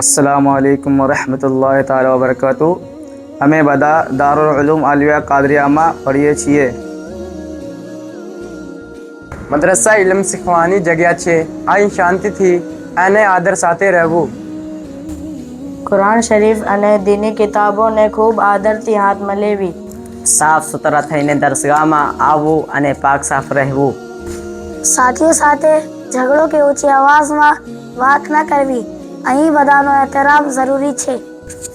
અસલામુઅલૈકુમ વરહમતુલ્લાહ તાલા વબરકાતુ અમે બધા દારુલ ઉલૂમ આલિયા કાદરિયામાં પડીએ છીએ મદ્રસા ઇલમ શીખવાની જગ્યા છે અહીં શાંતિથી અને આદર સાથે રહેવું કુરાન શરીફ અને દીની કિતાબોને ખૂબ આદરથી હાથમાં લેવી સાફ સુથરા થઈને દરસગાહમાં આવવું અને પાક સાફ રહેવું સાથીઓ સાથે ઝઘડો કે ઊંચી અવાજમાં વાત ન કરવી અહીં બધાનો એહતરામ જરૂરી છે.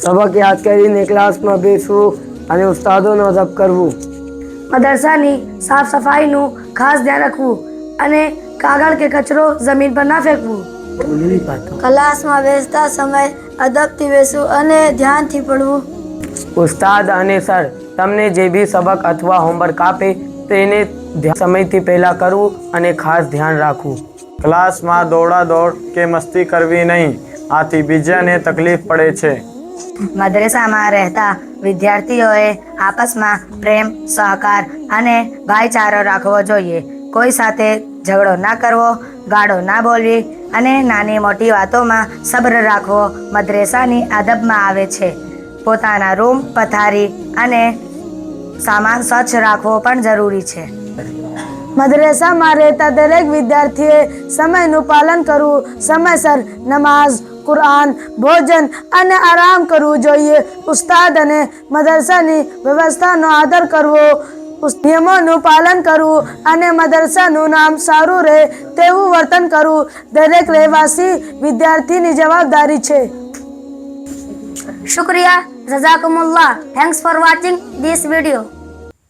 સબક યાદ કરીને ક્લાસમાં બેસવું અને ઉસ્તાદોનો અદબ કરવું. મદરસાની સાફ સફાઈનું ખાસ ધ્યાન રાખવું અને કાગળ કે કચરો જમીન પર ના ફેંકવું. ક્લાસમાં બેસતા સમય અદબથી બેસવું અને ધ્યાનથી પડવું. ઉસ્તાદ અને સર તમને જે બી સબક અથવા હોમવર્ક આપે તેને સમયથી પહેલા કરવું અને ખાસ ધ્યાન રાખવું. ક્લાસમાં દોડા દોડ કે મસ્તી કરવી નહીં. આથી બીજાને તકલીફ પડે છે. મદ્રેસામાં રહેતા વિદ્યાર્થીઓએ આપસમાં પ્રેમ સહકાર અને ભાઈચારો રાખવો જોઈએ. કોઈ સાથે ઝઘડો ના કરવો ગાળો ના બોલવી અને નાની મોટી વાતોમાં સબ્ર રાખવો મદ્રેસાની આદબમાં આવે છે. પોતાના રૂમ પથારી અને સામાન સ્વચ્છ રાખવો પણ જરૂરી છે. મદ્રેસામાં રહેતા દરેક વિદ્યાર્થીએ સમયનું પાલન કરવું સમયસર નમાઝ કુરાન, ભોજન અને આરામ કરવું જોઈએ. ઉસ્તાદ અને મદરસાની વ્યવસ્થાનો આદર કરવો નિયમોનું પાલન કરવું અને મદરસાનું નામ સારું રહે તેવું વર્તન કરવું દરેક રહેવાસી વિદ્યાર્થીની જવાબદારી છે. શુક્રિયા. જઝાકુમુલ્લાહ. Thanks for watching this video